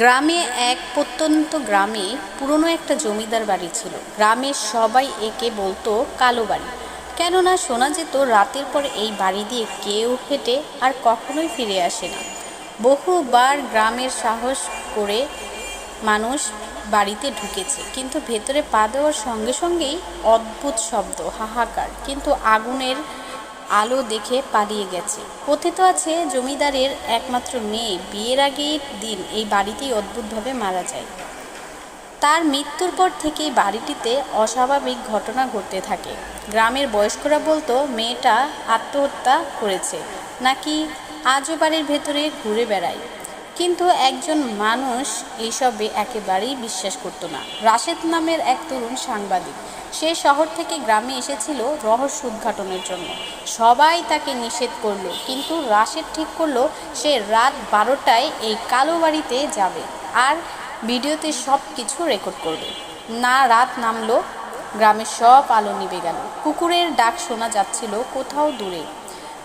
গ্রামে এক প্রত্যন্ত গ্রামে পুরনো একটা জমিদার বাড়ি ছিল। গ্রামের সবাই একে বলতো কালো বাড়ি। কেননা শোনা যেত রাতের পর এই বাড়ি দিয়ে কেউ হেঁটে আর কখনোই ফিরে আসে না। বহুবার গ্রামের সাহস করে মানুষ বাড়িতে ঢুকেছে, কিন্তু ভেতরে পা দেওয়ার সঙ্গে সঙ্গেই অদ্ভুত শব্দ, হাহাকার, কিন্তু আগুনের আলো দেখে পালিয়ে গেছে। কথিত আছে, জমিদারের একমাত্র মেয়ে বিয়ের আগের দিন এই বাড়িতেই অদ্ভুতভাবে মারা যায়। তার মৃত্যুর পর থেকেই বাড়িটিতে অস্বাভাবিক ঘটনা ঘটতে থাকে। গ্রামের বয়স্করা বলতো, মেয়েটা আত্মহত্যা করেছে। নাকি আজও বাড়ির ভেতরে ঘুরে বেড়ায়? কিন্তু একজন মানুষ এইসবে একেবারেই বিশ্বাস করতো না। রাশেদ নামের এক তরুণ সাংবাদিক, সে শহর থেকে গ্রামে এসেছিল রহস্য উদ্ঘাটনের জন্য। সবাই তাকে নিষেধ করল, কিন্তু রাশেদ ঠিক করল সে রাত বারোটায় এই কালো বাড়িতে যাবে আর ভিডিওতে সব কিছু রেকর্ড করবে। না রাত নামলো, গ্রামের সব আলো নিভে গেল। কুকুরের ডাক শোনা যাচ্ছিল কোথাও দূরে।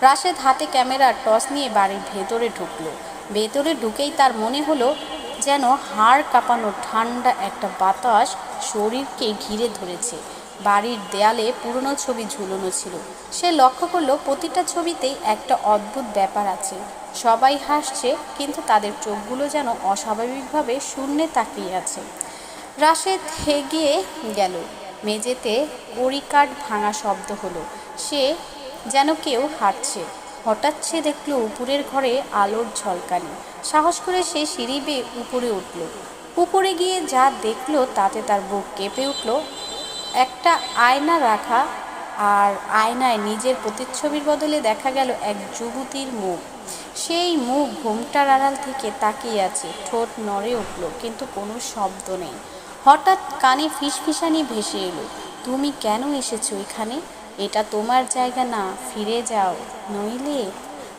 রাশেদ হাতে ক্যামেরার টস নিয়ে বাড়ির ভেতরে ঢুকলো। ভেতরে ঢুকেই তার মনে হলো যেন হাড় কাঁপানো ঠান্ডা একটা বাতাস শরীরকে ঘিরে ধরেছে। বাড়ির দেয়ালে পুরনো ছবি ঝুলনো ছিল। সে লক্ষ্য করল প্রতিটা ছবিতেই একটা অদ্ভুত ব্যাপার আছে। সবাই হাসছে, কিন্তু তাদের চোখগুলো যেন অস্বাভাবিকভাবে শূন্যে তাকিয়ে আছে। রাশেদ হেগিয়ে গেল। মেঝেতে কড়িকাঠ ভাঙা শব্দ হলো। সে যেন কেউ হাঁটছে। হঠাৎ সে দেখল উপরের ঘরে আলোর ঝলকানি। সাহস করে সে সিঁড়ি বেয়ে উপরে উঠল। উপরে গিয়ে যা দেখল তাতে তার বুক কেঁপে উঠল। একটা আয়না রাখা আর আয়নায় নিজের প্রতিচ্ছবির বদলে দেখা গেল এক যুবতীর মুখ। সেই মুখ ঘোমটার আড়াল থেকে তাকিয়ে আছে। ঠোঁট নড়ে উঠল, কিন্তু কোনো শব্দ নেই। হঠাৎ কানে ফিসফিসানি ভেসে এলো। তুমি কেন এসেছ এখানে? এটা তোমার জায়গা না, ফিরে যাও। নইলে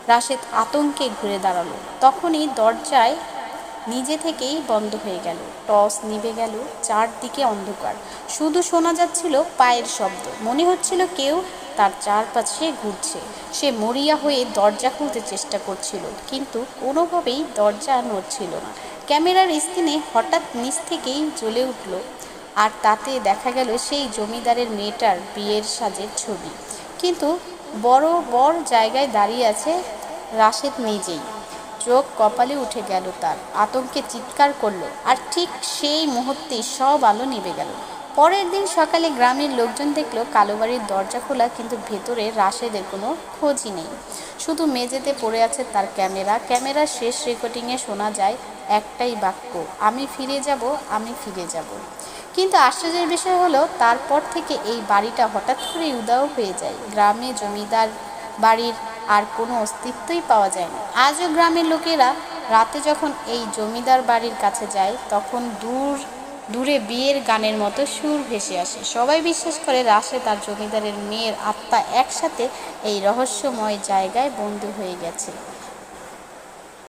রাশেদ আতঙ্কে ঘুরে দাঁড়াল। তখনই দরজায় নিজে থেকেই বন্ধ হয়ে গেল। টস নিভে গেল চারদিকে অন্ধকার। শুধু শোনা যাচ্ছিল পায়ের শব্দ। মনে হচ্ছিল কেউ তার চারপাশে ঘুরছে। সে মরিয়া হয়ে দরজা খুলতে চেষ্টা করছিল, কিন্তু কোনোভাবেই দরজা নড়ছিল না। ক্যামেরার স্ক্রিনে হঠাৎ নিচ থেকেই জ্বলে উঠল আর তাতে দেখা গেল সেই জমিদারের মেয়েটার বিয়ের সাজের ছবি। কিন্তু বড় বড় জায়গায় দাঁড়িয়ে আছে রাশেদ নিজেই। চোখ কপালে উঠে গেল তার, আতঙ্কে চিৎকার করল। আর ঠিক সেই মুহূর্তেই সব আলো নিভে গেল। পরের দিন সকালে গ্রামের লোকজন দেখল কালো বাড়ির দরজা খোলা, কিন্তু ভেতরে রাশেদের কোনো খোঁজই নেই। শুধু মেঝেতে পড়ে আছে তার ক্যামেরা। ক্যামেরার শেষ রেকর্ডিংয়ে শোনা যায়, একটাই বাক্য, আমি ফিরে যাব, আমি ফিরে যাব। কিন্তু আশ্চর্যের বিষয় হলো, তারপর থেকে এই বাড়িটা হঠাৎ করে উদাও হয়ে যায়। গ্রামে জমিদার বাড়ির আর কোনো অস্তিত্বই পাওয়া যায় না। আজও গ্রামের লোকেরা রাতে যখন এই জমিদার বাড়ির কাছে যায়, তখন দূর, দূরে বিয়ের গানের মতো সুর ভেসে আসে। সবাই বিশ্বাস করে রাশে তার জমিদারের মেয়ের আত্মা একসাথে এই রহস্যময় জায়গায় বন্দী হয়ে গেছে।